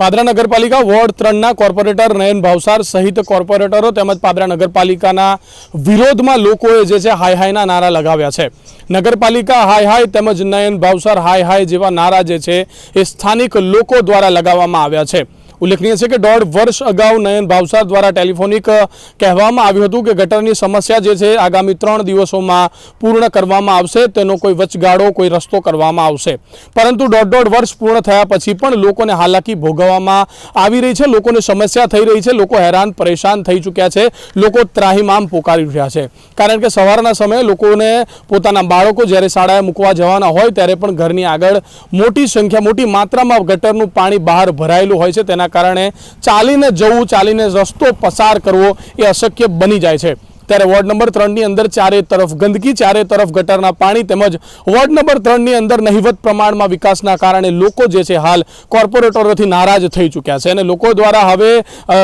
પાદરા નગરપાલિકા વોર્ડ ત્રણના કોર્પોરેટર નયન ભાવસાર સહિત કોર્પોરેટરો તેમજ પાદરા નગરપાલિકાના વિરોધમાં લોકોએ જે છે હાય હાયના નારા લગાવ્યા છે. નગરપાલિકા હાય હાય તેમજ નયન ભાવસાર હાય હાય જેવા નારા જે છે એ સ્થાનિક લોકો દ્વારા લગાવવામાં આવ્યા છે. ઉલ્લેખનીય છે કે દોઢ વર્ષ અગાઉ નયન ભાવસાર દ્વારા ટેલિફોનિક કહેવામાં આવ્યું હતું કે ગટરની સમસ્યા જે છે આગામી ત્રણ દિવસોમાં પૂર્ણ કરવામાં આવશે, તેનો કોઈ વચગાળો, કોઈ રસ્તો કરવામાં આવશે. પરંતુ દોઢ દોઢ વર્ષ પૂર્ણ થયા પછી પણ લોકોને હાલાકી ભોગવવામાં આવી રહી છે, લોકોને સમસ્યા થઈ રહી છે, લોકો હેરાન, પરેશાન થઈ ચૂક્યા છે, લોકો ત્રાહીમામ પોકારી રહ્યા છે. કારણ કે સવારના સમયે લોકોને પોતાના બાળકો જ્યારે શાળાએ મૂકવા જવાના હોય, ત્યારે પણ ઘરની આગળ મોટી સંખ્યા, મોટી માત્રામાં ગટરનું પાણી બહાર ભરાયેલું હોય છે, તેના કારણે ચાલીને જવું ચાલીને રસ્તો પસાર કરવો એ અશક્ય બની જાય છે. ત્યારે વોર્ડ નંબર ત્રણની અંદર ચારે તરફ ગંદકી, ચારે તરફ ગટરના પાણી તેમજ વોર્ડ નંબર ત્રણની અંદર નહિવત પ્રમાણમાં વિકાસના કારણે લોકો જે છે હાલ કોર્પોરેટરોથી નારાજ થઈ ચૂક્યા છે અને લોકો દ્વારા હવે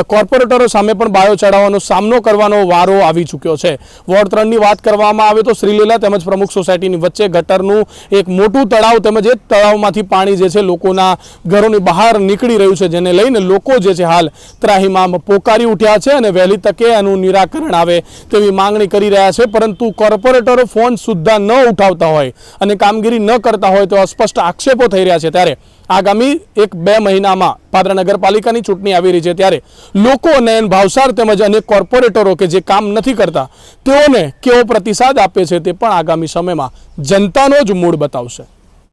કોર્પોરેટરો સામે પણ બાયો ચડાવવાનો સામનો કરવાનો વારો આવી ચૂક્યો છે. વોર્ડ ત્રણની વાત કરવામાં આવે તો શ્રીલીલા તેમજ પ્રમુખ સોસાયટીની વચ્ચે ગટરનું એક મોટું તળાવ તેમજ એ તળાવમાંથી પાણી જે છે લોકોના ઘરોની બહાર નીકળી રહ્યું છે, જેને લઈને લોકો જે છે હાલ ત્રાહીમામ પોકારી ઉઠ્યા છે અને વહેલી તકે આનું નિરાકરણ આવે તેવી માંગણી કરી રહ્યા છે, પરંતુ કોર્પોરેટરો ફોન સુદ્ધા ન ઉઠાવતા હોય અને કામગીરી ન કરતા હોય તો અસ્પષ્ટ આક્ષેપો થઈ રહ્યા છે. ત્યારે આગામી એક બે મહિનામાં પાદરા નગરપાલિકાની ચૂંટણી આવી રહી છે. ત્યારે લોકો નયન ભાવસાર તેમજ અનેક કોર્પોરેટરો કે જે કામ નથી કરતા, તેઓને કેવો પ્રતિસાદ આપે છે તે પણ આગામી સમયમાં જનતાનો જ મૂડ બતાવશે.